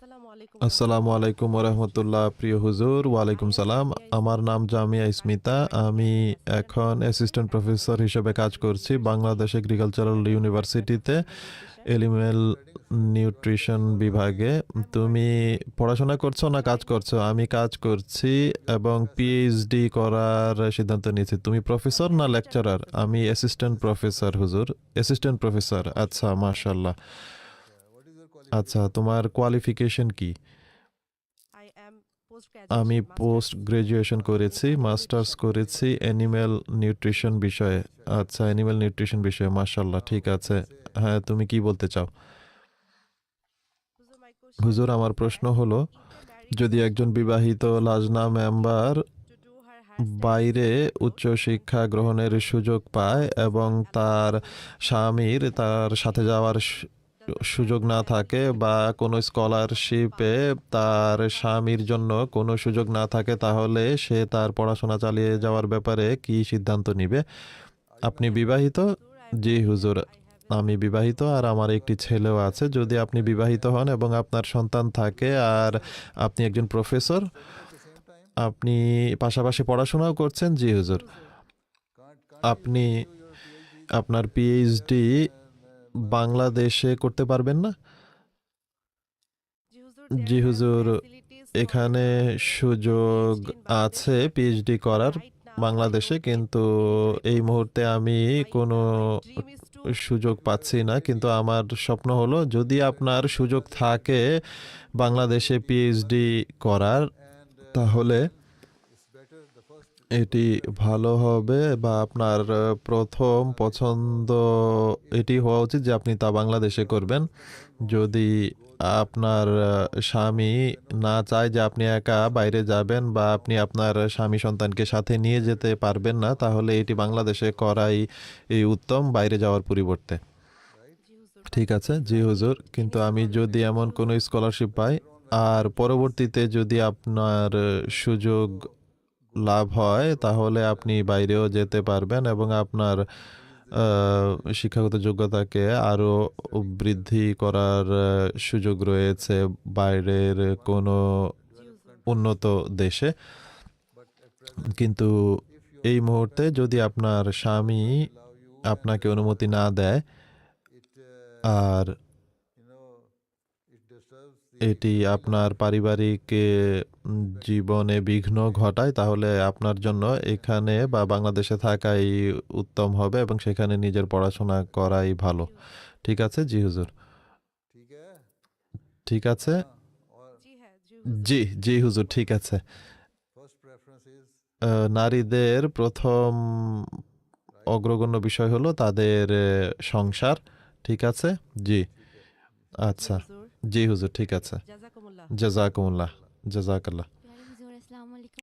আসসালামু আলাইকুম রহমতুল্লাহ প্রিয় হুজুর। ওয়ালাইকুম সালাম। আমার নাম জামিয়া ইসমিতা। আমি এখন অ্যাসিস্ট্যান্ট প্রফেসর হিসেবে কাজ করছি বাংলাদেশ এগ্রিকালচারাল ইউনিভার্সিটিতে এলিমেল নিউট্রিশন বিভাগে। তুমি পড়াশোনা করছ না কাজ করছ? আমি কাজ করছি এবং পিএইচডি করার সিদ্ধান্ত নিয়েছি। তুমি প্রফেসর না লেকচারার আমি অ্যাসিস্ট্যান্ট প্রফেসর হুজুর। অ্যাসিস্ট্যান্ট প্রফেসর আচ্ছা মাশাল্লাহ আচ্ছা তোমার কোয়ালিফিকেশন কি? আমি পোস্ট গ্রাজুয়েশন করেছি মাস্টার্স করেছি অ্যানিম্যাল নিউট্রিশন বিষয়ে। আচ্ছা অ্যানিম্যাল নিউট্রিশন বিষয়ে মাশাল্লাহ ঠিক আছে। হ্যাঁ তুমি কি বলতে চাও? হুজুর আমার প্রশ্ন হলো যদি একজন বিবাহিত লাজনা মেম্বার বাইরে উচ্চ শিক্ষা গ্রহণের সুযোগ পায় এবং তার স্বামীর তার সাথে যাওয়ার সুযোগ না থাকে বা কোনো স্কলারশিপে তার স্বামীর জন্য কোনো সুযোগ না থাকে, তাহলে সে তার পড়াশোনা চালিয়ে যাওয়ার ব্যাপারে কি সিদ্ধান্ত নিবে? আপনি বিবাহিত? জি, হুজুর। আমি বিবাহিত আর আমার একটি ছেলেও আছে। যদি আপনি বিবাহিত হন এবং আপনার সন্তান থাকে আর আপনি একজন প্রফেসর আপনি পাশাপাশি পড়াশোনাও করছেন? জি, হুজুর। আপনি আপনার পিএইচডি বাংলাদেশে করতে পারবেন না? জি হুজুর, এখানে সুযোগ আছে পিএইচডি করার বাংলাদেশে, কিন্তু এই মুহূর্তে আমি কোনো সুযোগ পাচ্ছি না। কিন্তু আমার স্বপ্ন হলো, যদি আপনার সুযোগ থাকে বাংলাদেশে পিএইচডি করার, তাহলে এটি ভালো হবে বা আপনার প্রথম পছন্দ এটি হওয়া উচিত যে আপনি তা বাংলাদেশে করবেন। যদি আপনার স্বামী না চায় যে আপনি একা বাইরে যাবেন বা আপনি আপনার স্বামী সন্তানকে সাথে নিয়ে যেতে পারবেন না, তাহলে এটি বাংলাদেশে করাই এই উত্তম বাইরে যাওয়ার পরিবর্তে। ঠিক আছে, জি হুজুর, কিন্তু আমি যদি এমন কোনো স্কলারশিপ পাই, আর পরবর্তীতে যদি আপনার সুযোগ লাভ হয়, তাহলে আপনি বাইরেও যেতে পারবেন এবং আপনার শিক্ষাগত যোগ্যতাকে আরও বৃদ্ধি করার সুযোগ রয়েছে বাইরের কোনো উন্নত দেশে। কিন্তু এই মুহূর্তে যদি আপনার স্বামী আপনাকে অনুমতি না দেয়, আর এটি আপনার পারিবারিক জীবনে বিঘ্ন ঘটায় তাহলে আপনার জন্য এখানে বা বাংলাদেশে থাকাই উত্তম হবে এবং সেখানে নিজের পড়াশোনা করাই ভালো। ঠিক আছে জি হুজুর। ঠিক আছে? জি জি হুজুর। ঠিক আছে। নারীদের প্রথম অগ্রগণ্য বিষয় হলো তাদের সংসার। ঠিক আছে? জি। আচ্ছা। জি হুজুর ঠিক আছে। জাজাকুমুল্লাহ জাজাকাল্লাহ